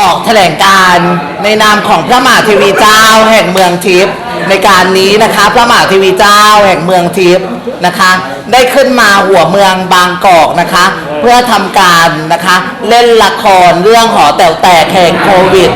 ออกแถลงการในนามของพระมหาเทวีเจ้าแห่งเมืองทิพย์ในการนี้นะคะ พระมหาเทวีเจ้าแห่งเมืองทิพย์นะคะ ได้ขึ้นมาหัวเมืองบางกอกนะคะ เพื่อทำการนะคะ เล่นละครเรื่องหอแต๋วแตกแห่งโควิด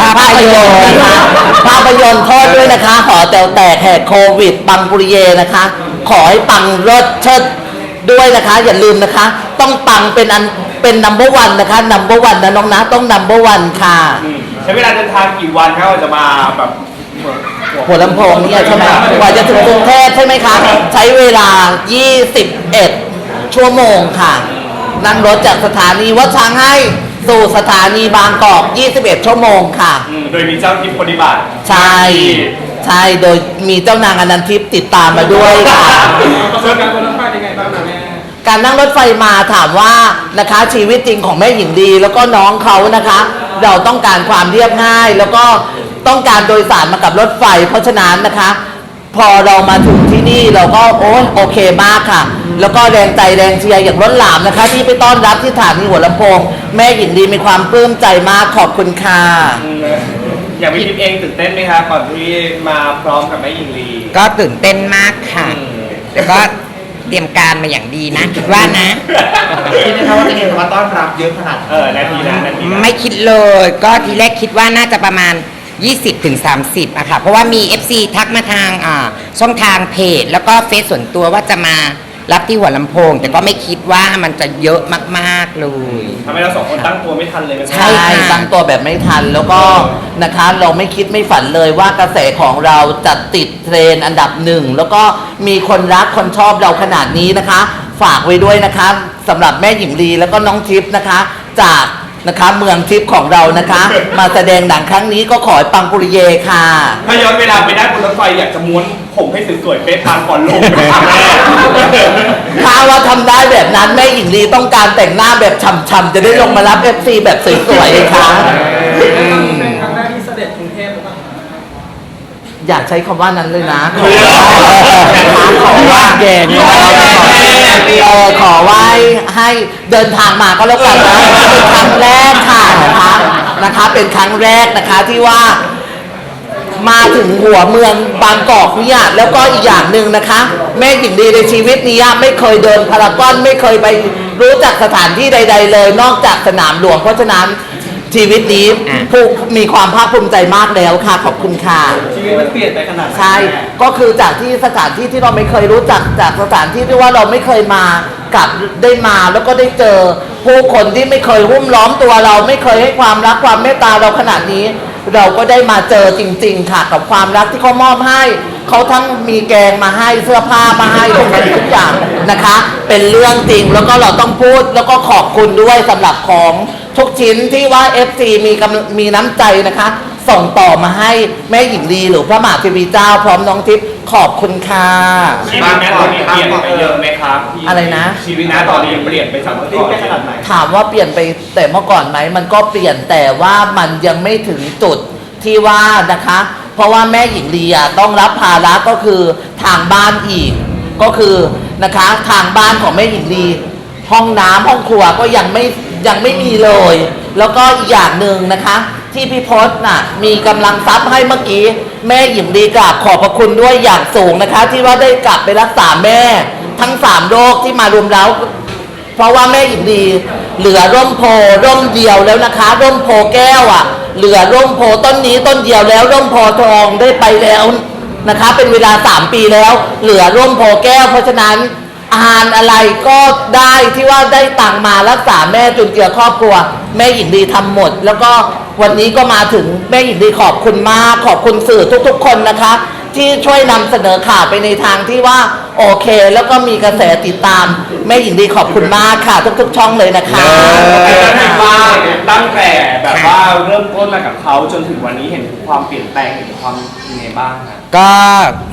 ภาพยนตร์นะคะภาพยนตร์โทษด้วยนะคะ หอแต๋วแตกแหกโควิดปังปุริเยนะคะ ขอให้ปังรสเชิดด้วยนะคะ อย่าลืมนะคะ ต้องปังเป็นอัน เป็นนัมเบอร์วันนะคะนัมเบอร์วันนะน้องนะต้องนัมเบอร์วันค่ะใช้เวลาเดินทางกี่วันครับกว่าจะมาแบบหัวลำโพงเนี่ยใช่ไหมกว่าจะถึงกรุงเทพใช่ไหมคะ ใช้เวลา 21 ชั่วโมงค่ะ นั่งรถจากสถานีวัดช้างให้สู่สถานีบางกอก 21 ชั่วโมงค่ะ อืมโดยมีเจ้าทิพย์ปฏิบัติใช่ ใช่ โดยมีเจ้า นางอนันทิพย์ติดตามมาด้วยค่ะประสบการณ์บน การนั่งรถไฟมาถามว่านะคะชีวิตจริงของแม่หญิงดี แล้วก็น้องเขานะคะ เราต้องการความเรียบง่าย แล้วก็ต้องการโดยสารมากับรถไฟ เพราะฉะนั้นนะคะ พอเรามาถึงที่นี่เราก็โอ้ยโอเคมากค่ะ แล้วก็แรงใจแรงเชียร์อย่างล้นหลามนะคะ ที่ไปต้อนรับที่สถานีหัวลำโพง แม่หญิงดีมีความปลื้มใจมากขอบคุณค่ะ อย่างพี่ทิพย์เองตื่นเต้นไหมครับก่อนที่มาพร้อมกับแม่หญิงลี ก็ตื่นเต้นมากค่ะแต่ก็ เตรียมการมาอย่างดีนะคิดว่านะ คิดไหมครับว่าจะเห็นว่าต้อนรับเยอะขนาดนี้เออนาทีนะนาทีนะไม่คิดเลยก็ทีแรกคิดว่าน่าจะประมาณ 20ถึง30อะค่ะเพราะว่ามี FC ทักมาทางอ่าช่องทางเพจ แล้วก็เฟซส่วนตัวว่าจะมา รับที่หัวลำโพง แต่ก็ไม่คิดว่ามันจะเยอะมากๆเลย ทำให้เราสองคนตั้งตัวไม่ทันเลยนะใช่ ใช่ค่ะตั้งตัวแบบไม่ทันแล้วก็นะคะเราไม่คิดไม่ฝันเลยว่ากระแสของเราจะติดเทรนด์อันดับหนึ่งแล้วก็มีคนรักคนชอบเราขนาดนี้นะคะ ฝากไว้ด้วยนะคะสำหรับแม่หญิงลีแล้วก็น้องทิพย์นะคะ จากนะคะเมืองทิพย์ของเรานะคะ มาแสดงหนังครั้งนี้ก็ขอให้ปังปุริเยค่ะ ถ้าย้อนเวลาไปได้บนรถไฟอยากจะม้วนผมให้สวยๆเป๊ะปานก่อนลง ทำได้แบบนั้นแม่หญิงลีต้องการแต่งหน้าแบบฉ่ำๆจะได้ลงมารับ FC แบบสวยๆค่ะเป็นครั้งแรกที่เสด็จกรุงเทพหรือเปล่าอยากใช้คำว่านั้นเลยนะขอว่าแย่นี่เออขอไว้ให้เดินทางมาก็แล้วกันนะเป็นครั้งแรกค่ะนะคะนะคะเป็นครั้งแรกนะคะที่ว่า มาถึงหัวเมืองบางกอกเนี่ยแล้วก็อีกอย่างหนึ่งนะคะ แม่หญิงดีในชีวิตนี้ไม่เคยเดินพารากอนไม่เคยไปรู้จักสถานที่ใด ๆ เลย นอกจากสนามหลวงเพราะฉะนั้นชีวิตนี้ผู้มีความภาคภูมิใจมากแล้วค่ะ ขอบคุณค่ะ ชีวิตมันเปลี่ยนไปขนาดไหนใช่ ก็คือจากที่สถานที่ที่เราไม่เคยรู้จักจากสถานที่ที่ว่าเราไม่เคยมากลับได้มาแล้วก็ได้เจอผู้คนที่ไม่เคยหุ้มล้อมตัวเราไม่เคยให้ความรักความเมตตาเราขนาดนี้ เราก็ได้มาเจอจริง ๆ ค่ะ กับความรักที่เขามอบให้ เขาทั้งมีแกงมาให้เสื้อผ้ามาให้ทุกอย่างนะคะ เป็นเรื่องจริงแล้วก็เราต้องพูดแล้วก็ขอบคุณด้วยสำหรับของทุกชิ้นที่ว่า FC มีกำมีน้ำใจนะคะ ส่งต่อมาให้แม่หญิงลีหรือพระมหาเทวีเจ้า พร้อมน้องทิพย์ขอบคุณค่ะ ชีวิตนะตอนนี้เปลี่ยนไปเยอะไหมครับพี่อะไรนะ ชีวิตนะตอนนี้เปลี่ยนไปจากเมื่อก่อนขนาดไหนถามว่าเปลี่ยนไปแต่เมื่อก่อนไหมมันก็เปลี่ยนแต่ว่ามันยังไม่ถึงจุดที่ว่านะคะ เพราะว่าแม่หญิงลีอะต้องรับภาระก็คือทางบ้านอีก ก็คือนะคะทางบ้านของแม่หญิงลีห้องน้ำห้องครัวก็ยังไม่ ยังไม่มีเลย แล้วก็อีกอย่างหนึ่งนะคะ ที่พี่พศน่ะมีกำลังทรัพย์ให้เมื่อกี้ แม่หญิงดีกราบขอบพระคุณด้วยอย่างสูงนะคะ ที่ว่าได้กลับไปรักษาแม่ ทั้งสามโรคที่มารวมแล้ว เพราะว่าแม่หญิงดี เหลือร่มโพร่มเดียวแล้วนะคะ ร่มโพแก้วอะ เหลือร่มโพต้นนี้ต้นเดียวแล้ว ร่มโพทองได้ไปแล้วนะคะ เป็นเวลาสามปีแล้ว เหลือร่มโพแก้ว เพราะฉะนั้น อาหารอะไรก็ได้ที่ว่าได้ตังมารักษาแม่จุนเจือครอบครัว แม่หญิงดีทำหมด แล้วก็วันนี้ก็มาถึงแม่หญิงดีขอบคุณมาก ขอบคุณสื่อทุกๆ คนนะคะ ที่ช่วยนำเสนอข่าวไปในทางที่ว่า โอเค แล้วก็มีกระแสติดตามแม่หญิงดีขอบคุณมากค่ะ ทุกๆช่องเลยนะคะคิดว่าตั้งแต่แบบว่าเริ่มต้นมากับเขาจนถึงวันนี้เห็นถึงความเปลี่ยนแปลงเห็นความยังไงบ้างครับก็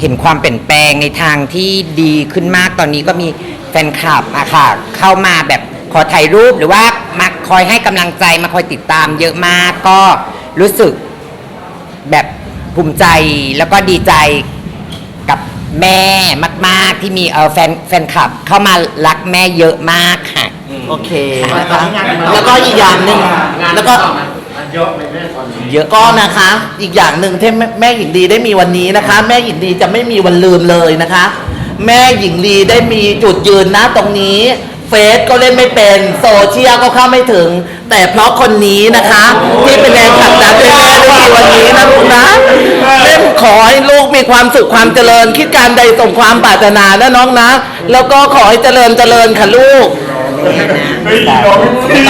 เห็นความเปลี่ยนแปลงในทางที่ดีขึ้นมากตอนนี้ก็มีแฟนคลับอะค่ะ เข้ามาแบบขอถ่ายรูปหรือว่ามาคอยให้กำลังใจมาคอยติดตามเยอะมากก็รู้สึกแบบภูมิใจแล้วก็ดีใจกับ แม่มาก ๆ ที่มีเออแฟนแฟนคลับเข้ามารักแม่เยอะมากค่ะอโอเคนะคะแล้วก็อีกอย่างหนึ่งแล้วก็ เยอะเลยแม่ตอนนี้เยอะก็นะคะ อีกอย่างหนึ่งที่แม่แม่หญิงดีได้มีวันนี้นะคะ แม่หญิงดีจะไม่มีวันลืมเลยนะคะ แม่หญิงลีได้มีจุดยืนนะตรงนี้ เฟซก็เล่นไม่เป็น โซเชียลก็เข้าไม่ถึง แต่เพราะคนนี้นะคะ ที่เป็นแรงผลักดันให้แม่ได้มีวันนี้นะลูกนะเล่นขอให้ลูกมีความสุขความเจริญ คิดการใดสมความปรารถนานะน้องนะ แล้วก็ขอให้เจริญเจริญค่ะลูก ไม่ต้อ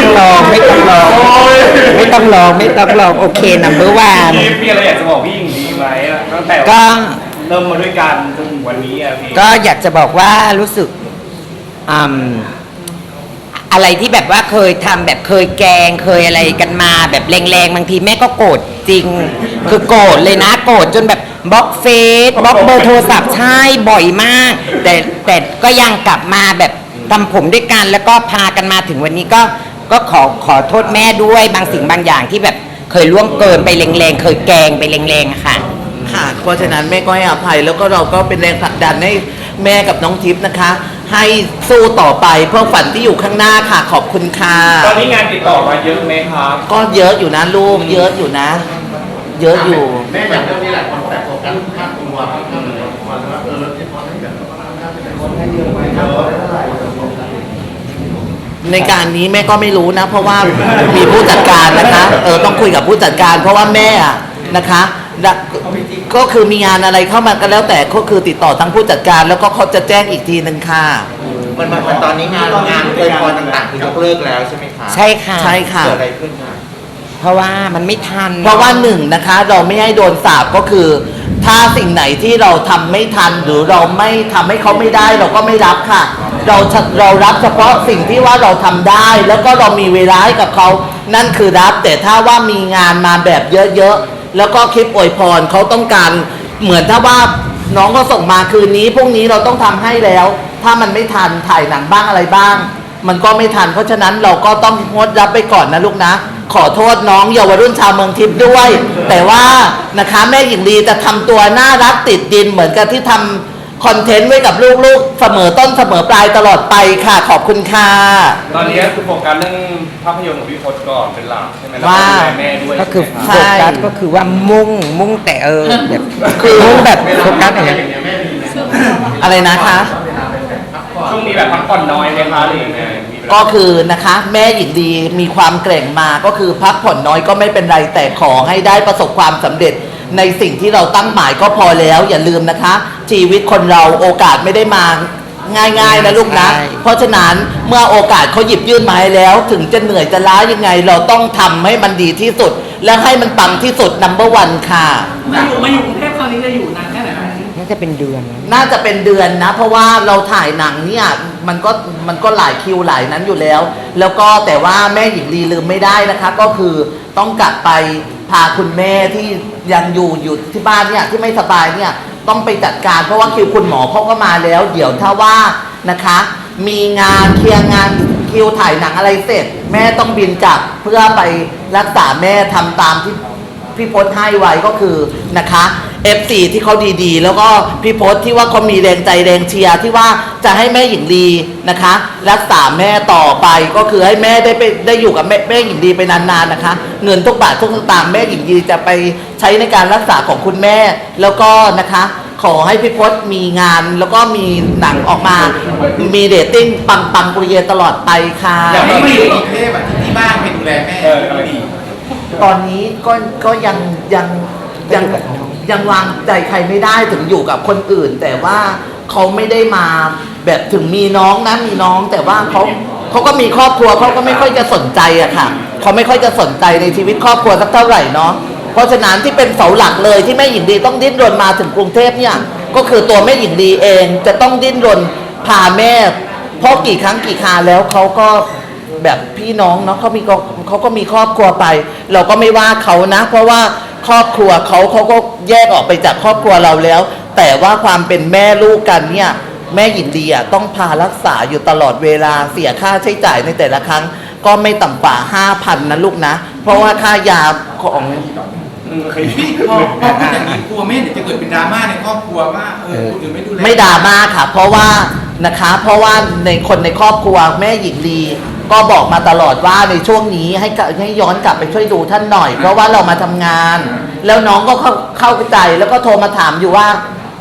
งลองไม่ต้องลองไม่ต้องลองไม่ต้องลองโอเคนัมเบอร์วันพี่มีอะไรอยากจะบอกพี่หญิงดีไหมอะตั้งแต่ก็ เริ่มมาด้วยกันจนถึงวันนี้อะพี่ ก็อยากจะบอกว่ารู้สึกอืม อะไรที่แบบว่าเคยทำแบบเคยแกล้งเคยอะไรกันมา แบบแรงๆบางทีแม่ก็โกรธจริง คือโกรธเลยนะโกรธจนแบบบล็อกเฟซบล็อกเบอร์โทรศัพท์ใช่บ่อยมาก แต่แต่ก็ยังกลับมาแบบทำผมด้วยกันแล้วก็พากันมาถึงวันนี้ก็ก็ขอขอโทษแม่ด้วยบางสิ่งบางอย่างที่แบบเคยล่วงเกินไปแรงๆเคยแกล้งไปแรงๆอะค่ะ ค่ะ เพราะฉะนั้นแม่ก็ให้อภัยแล้วก็เราก็เป็นแรงผลักดันให้ แม่กับน้องทิพย์นะคะ ให้สู้ต่อไปเพื่อฝันที่อยู่ข้างหน้าค่ะ ขอบคุณค่ะ ตอนนี้งานติดต่อมาเยอะไหมครับ ก็เยอะอยู่นะลูก เยอะอยู่นะ เยอะอยู่ แม่อย่างเรื่องนี้แหละคนแต่โฟกัสค่าตัวค่าตัวว่าเออที่พอให้แบบน่าจะเป็นคนให้เยอะไหมครับเท่าไหร่ในการนี้แม่ก็ไม่รู้นะ เพราะว่ามีผู้จัดการนะคะ เออต้องคุยกับผู้จัดการ เพราะว่าแม่อะนะคะและ ก็คือมีงานอะไรเข้ามาก็แล้วแต่ก็คือติดต่อทางผู้จัดการ แล้วก็เขาจะแจ้งอีกทีหนึ่งค่ะ มันมันมันตอนนี้งานงานเคยพรต่างๆคือยกเลิกแล้วใช่ไหมคะใช่ค่ะ ใช่ค่ะ เกิดอะไรขึ้นคะ เพราะว่ามันไม่ทันเพราะว่าหนึ่งนะคะ เราไม่ให้โดนสาบก็คือ ถ้าสิ่งไหนที่เราทำไม่ทันหรือเราไม่ทำให้เขาไม่ได้เราก็ไม่รับค่ะ เราจะเรารับเฉพาะสิ่งที่ว่าเราทำได้ แล้วก็เรามีเวลาให้กับเขานั่นคือรับแต่ถ้าว่ามีงานมาแบบเยอะๆ แล้วก็คลิปอวยพรเขาต้องการเหมือนถ้าว่าน้องก็ส่งมาคืนนี้พรุ่งนี้เราต้องทำให้แล้ว ถ้ามันไม่ทันถ่ายหนังบ้างอะไรบ้าง มันก็ไม่ทัน เพราะฉะนั้นเราก็ต้องงดรับไปก่อนนะลูกนะ ขอโทษน้องเยาวรุ่นชาวเมืองทิพย์ด้วย แต่ว่านะคะแม่หญิงลีจะทำตัวน่ารักติดดินเหมือนกับที่ทำ คอนเทนต์ไว้กับลูกๆ เสมอต้นเสมอปลายตลอดไปค่ะ ขอบคุณค่ะ ตอนนี้คือโฟกัสเรื่องภาพยนตร์ของพี่พศก่อนเป็นหลักใช่ไหมแล้วก็ว่าดูแลแม่ด้วยก็คือใช่โฟไหมครับกัสก็คือว่ามุ่งมุ่งแต่เออแบบคือมุ่งแบบโฟกัสอย่างเงี้ยอะไรนะคะ ช่วงนี้แบบพักผ่อนน้อยไหมคะหรือยังไงมีเวลา ก็คือนะคะแม่หญิงดีมีความเกร่งมาก็คือพักผ่อนน้อยก็ไม่เป็นไรแต่ขอให้ได้ประสบความสำเร็จ ในสิ่งที่เราตั้งหมายก็พอแล้ว อย่าลืมนะคะ ชีวิตคนเราโอกาสไม่ได้มาง่ายๆนะลูกนะ ใช่ เพราะฉะนั้นเมื่อโอกาสเขาหยิบยื่นมาให้แล้ว ถึงจะเหนื่อยจะล้ายังไง เราต้องทำให้มันดีที่สุด และให้มันปังที่สุดนัมเบอร์วันค่ะ มาอยู่มาอยู่กรุงเทพคราวนี้จะอยู่นานแค่ไหนครับน่าจะเป็นเดือนนะน่าจะเป็นเดือนนะ เพราะว่าเราถ่ายหนังเนี่ยมันก็มันก็หลายคิวหลายนั้นอยู่แล้ว แล้วก็แต่ว่าแม่หญิงลีลืมไม่ได้นะคะ ก็คือต้องกลับไป พาคุณแม่ที่ยังอยู่อยู่ที่บ้านเนี่ยที่ไม่สบายเนี่ยต้องไปจัดการเพราะว่าคิวคุณหมอเขาก็มาแล้ว เดี๋ยวถ้าว่านะคะ มีงานเคลียร์งานคิวถ่ายหนังอะไรเสร็จ แม่ต้องบินกลับเพื่อไปรักษาแม่ทำตามที่พี่พศให้ไว้ก็คือนะคะ F4 ที่เขาดีๆ แล้วก็พี่พศที่ว่าเขามีแรงใจแรงเชียร์ที่ว่าจะให้แม่หญิงลีนะคะ รักษาแม่ต่อไปก็คือให้แม่ได้ไปได้อยู่กับแม่แม่หญิงดีไปนานๆนะคะ เงินทุกบาททุกสตางค์แม่หญิงดีจะไปใช้ในการรักษาของคุณแม่ แล้วก็นะคะขอให้พี่พศมีงานแล้วก็มีหนังออกมา มีเรตติ้งปังปังๆปริเยตลอดไปค่ะ อย่างไม่มาอยู่กรุงเทพอะที่บ้านไปดูแลแม่เอออะไรดี ตอนนี้ก็ก็ยังยังยัง ยังวางใจใครไม่ได้ถึงอยู่กับคนอื่น แต่ว่าเขาไม่ได้มาแบบถึงมีน้องนะมีน้อง แต่ว่าเขาเขาก็มีครอบครัวเขาก็ไม่ค่อยจะสนใจอะค่ะเขาไม่ค่อยจะสนใจในชีวิตครอบครัวสักเท่าไหร่เนาะเพราะฉะนั้นที่เป็นเสาหลักเลยที่แม่หญิงดีต้องดิ้นรนมาถึงกรุงเทพเนี่ยก็คือตัวแม่หญิงดีเองจะต้องดิ้นรนพาแม่เพราะกี่ครั้งกี่คราแล้วเขาก็แบบพี่น้องเนาะเขามีเขาก็มีครอบครัวไป เราก็ไม่ว่าเขานะ เพราะว่า ครอบครัวเขาเขาก็แยกออกไปจากครอบครัวเราแล้ว แต่ว่าความเป็นแม่ลูกกันเนี่ยแม่หญิงดีอะต้องพารักษาอยู่ตลอดเวลาเสียค่าใช้จ่ายในแต่ละครั้ง ก็ไม่ต่ำกว่าห้าพันนะลูกนะ เพราะว่าค่ายาของอืมโอเคพี่พอพอพูดอย่างนี้กลัวแม่เดี๋ยวจะเกิดเป็นดราม่าในครอบครัวว่าเออคนอื่นไม่ดูแลไม่ดราม่าค่ะ เพราะว่านะคะ เพราะว่าในคนในครอบครัวแม่หญิงลี ก็บอกมาตลอดว่าในช่วงนี้ให้กลับให้ย้อนกลับไปช่วยดูท่านหน่อย เพราะว่าเรามาทำงาน แล้วน้องก็เข้าเข้าใจแล้วก็โทรมาถามอยู่ว่า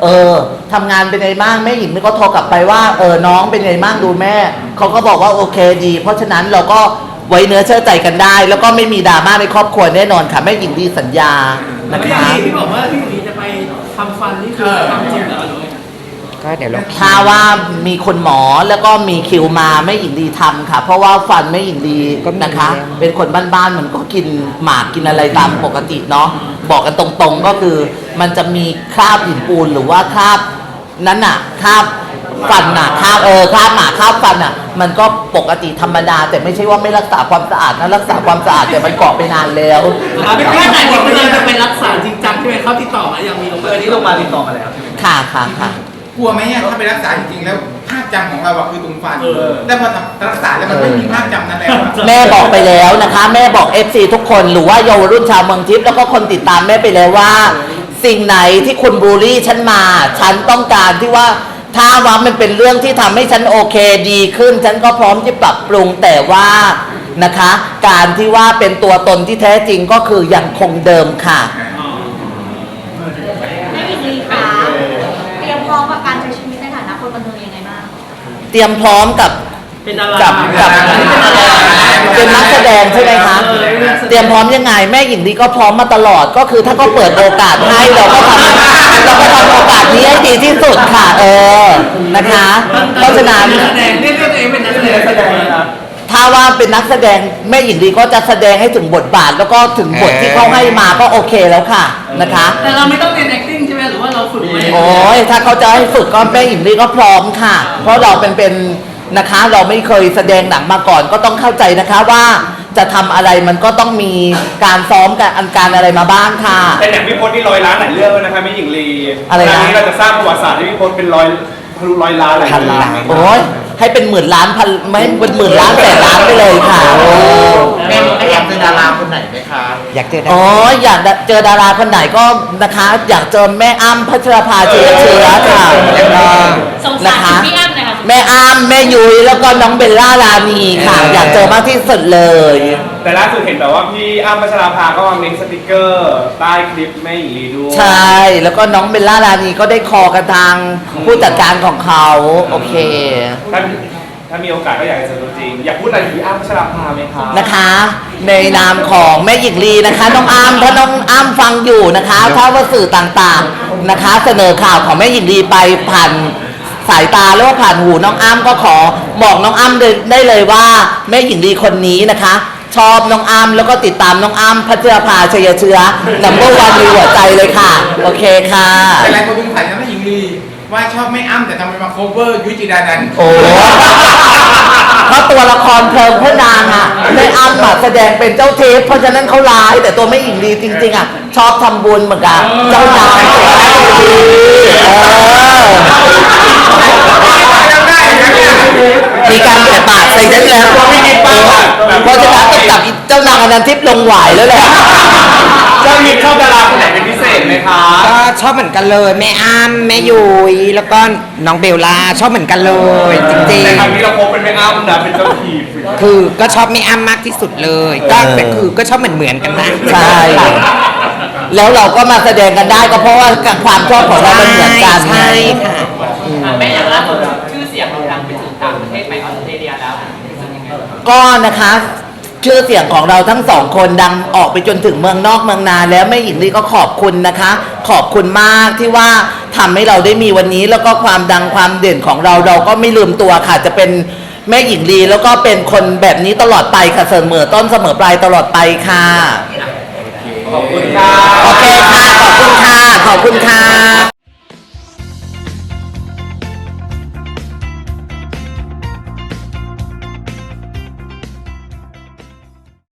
เออทำงานเป็นไงบ้างแม่หญิงก็โทรกลับไปว่าเออน้องเป็นไงบ้างดูแม่เขาก็บอกว่าโอเคดี เพราะฉะนั้นเราก็ไว้เนื้อเชื่อใจกันได้ แล้วก็ไม่มีดราม่าในครอบครัวแน่นอนค่ะแม่หญิงดีสัญญานะไม่อย่างคะที่บอกว่าพี่หลีจะไปทำฟันนี่คือทำจริงเหรอ ก็เดี๋ยวเราถ้าว่ามีคนหมอแล้วก็มีคิวมาไม่หญิงดีทำค่ะ เพราะว่าฟันไม่หญิงดีนะคะ เป็นคนบ้านๆมันก็กินหมากกินอะไรตามปกติเนาะบอกกันตรงๆก็คือ มันจะมีคราบหินปูนหรือว่าคราบนั้นน่ะคราบฟันน่ะคราบเออคราบหมากคราบฟันน่ะมันก็ปกติธรรมดา แต่ไม่ใช่ว่าไม่รักษาความสะอาดนะรักษาความสะอาดแต่มันเกาะไปนานแล้วแค่ไหนที่กำลังจะไปรักษาจริงจังใช่ไหมเขาติดต่อมายังมีลงมาเออนี่ลงมาติดต่อมาแล้ว ค่ะค่ะค่ะ กลัวไหมเนี่ยถ้าไปรักษาจริงๆแล้วภาพจำของเราอะคือตรงฟันเออ แล้วพอรักษาแล้วมันไม่มีภาพจำนั้นแล้วอะ แม่บอกไปแล้วนะคะ แม่บอก FC ทุกคนหรือว่าเยาวรุ่นชาวเมืองทิพย์แล้วก็คนติดตามแม่ไปแล้วว่า สิ่งไหนที่คุณบูลลี่ฉันมา ฉันต้องการที่ว่าถ้าว่ามันเป็นเรื่องที่ทำให้ฉันโอเคดีขึ้น ฉันก็พร้อมที่ปรับปรุงแต่ว่านะคะ การที่ว่าเป็นตัวตนที่แท้จริงก็คือยังคงเดิมค่ะแม่หญิงลีคะเตรียมพร้อมกับการใช้ชีวิตในฐานะคนบันเทิงยังไงบ้าง เตรียมพร้อมกับเป็นดารากับกับเป็นนักแสดงใช่ไหมคะเออเป็นนักแสดงเตรียมพร้อมยังไงแม่หญิงดีก็พร้อมมาตลอดก็คือถ้าเขาเปิดโอกาสให้เราก็ทำเราก็ทำโอกาสนี้ให้ดีที่สุดค่ะ เออนะคะ เพราะฉะนั้นนักแสดงเรียกตัวเองเป็นนักแสดงแสดงนะครับถ้าว่าเป็นนักแสดงแม่หญิงดีก็จะแสดงให้ถึงบทบาท แล้วก็ถึงบทที่เขาให้มาก็โอเคแล้วค่ะนะคะ แต่เราไม่ต้องเรียน acting ใช่ไห มหรือว่าเราฝึกมาโอ้ยถ้าเขาจะให้ฝึกก็แม่หญิงลีก็พร้อมค่ะ เพราะเราเป็นเป็นนะคะ เราไม่เคยแสดงหนังมาก่อนก็ต้องเข้าใจนะคะว่าจะทำอะไรมันก็ต้องมีการซ้อมการอันการอะไรมาบ้างค่ะ แต่อย่างพี่พจน์นี่ร้อยล้านหลายเรื่องแล้วนะคะไม่หญิงลีอะไรนะครั้งนี้เราจะสร้างประวัติศาสตร์ให้พี่พจน์เป็นร้อยทะลุร้อยล้านหลายพันเรื่องล้านโอ้ยให้เป็นหมื่นล้านพันไม่เป็นหมื่นล้านแสนล้านไปเลยค่ะ ไหนไหมคะ อยากเจอได้โอ้ยอยากเจอดาราคนไหนก็นะคะ อยากเจอแม่อ้ำพัชรภาเชื้อเชื้อค่ะแล้วก็สงสารนะคะพี่อ้ำหน่อยค่ะแม่อ้ำแม่ยุ้ยแล้วก็น้องเบลล่ารานีค่ะ อยากเจอมากที่สุดเลย แต่ล่าสุดเห็นแบบว่าพี่อ้ำพัชราภาก็มาเม้นสติกเกอร์ใต้คลิปแม่หญิงลีด้วยใช่แล้วก็น้องเบลล่ารานีก็ได้คอกันทางผู้จัดการของเขาโอเคถ้า ถ้ามีโอกาสก็อยากจะเจอตัวจริง อยากพูดอะไรถึงพี่อ้ำพัชราภาไหมคะนะคะ ในนามของแม่หญิงลีนะคะน้องอ้ำถ้าน้องอ้ำฟังอยู่นะคะถ้าว่าสื่อต่างๆนะคะ เสนอข่าวของแม่หญิงลีไปผ่านสายตาหรือว่าผ่านหูน้องอ้ำก็ขอบอกน้องอ้ำได้ได้เลยว่าแม่หญิงลีคนนี้นะคะ ชอบน้องอ้ำแล้วก็ติดตามน้องอ้ำพัชรภาชัยเชื้อนัมเบอร์วันในหัวใจเลยค่ะ โอเคค่ะ แต่หลายคนสงสัยนะแม่หญิงลี ว่าชอบไม่อ้ำแต่ทำไมมา cover ยุ้ยจีดาดันโอ้เพราะตัวละครเพลิงพระนางอะแม่อ้ำอะแสดงเป็นเจ้าเทพเพราะฉะนั้นเขาร้าย แต่ตัวแม่หญิงดีจริง ๆอะชอบทำบุญเหมือนกันเจ้านายเสียให้ดีเออ มีการเปิดปากใส่ฉันแล้วว่าไม่มีปากเพราะฉะนั้นต้องจับอีเจ้านางอนันทิพย์ลงหวายแล้วแหละเจ้ามิตรชอบดาราคนไหนเป็นพิเศษไหมคะก็ชอบเหมือนกันเลยแม่อ้ำแม่ยุ้ยแล้วก็น้องเบลล่าชอบเหมือนกันเลยจริงแต่ครั้งนี้เราพบเป็นแม่อ้ำนะเป็นเจ้าทีมๆคือก็ชอบแม่อ้ำมากที่สุดเลย ก็แต่คือก็ชอบเหมือนเหมือนๆกันนะใช่ แล้วเราก็มาแสดงกันได้ก็เพราะว่าความชอบของเรามันเหมือนกันไงใช่ค่ะ แม่อย่างล่าสุดชื่อเต่างประเทศไปออสเตรเลียแล้วรู้สึกยังไงบ้างก็นะคะ ชื่อเสียงของเราทั้งสองคนดังออกไปจนถึงเมืองนอกเมืองนาแล้วแม่หญิงลีก็ขอบคุณนะคะ ขอบคุณมากที่ว่าทำให้เราได้มีวันนี้แล้วก็ความดังความเด่นของเราเราก็ไม่ลืมตัวค่ะจะเป็นแม่หญิงลีแล้วก็เป็นคนแบบนี้ตลอดไปค่ะเสมอต้นเสมอปลายตลอดไปค่ะขอบคุณค่ะโอเคค่ะขอบคุณค่ะขอบคุณค่ะ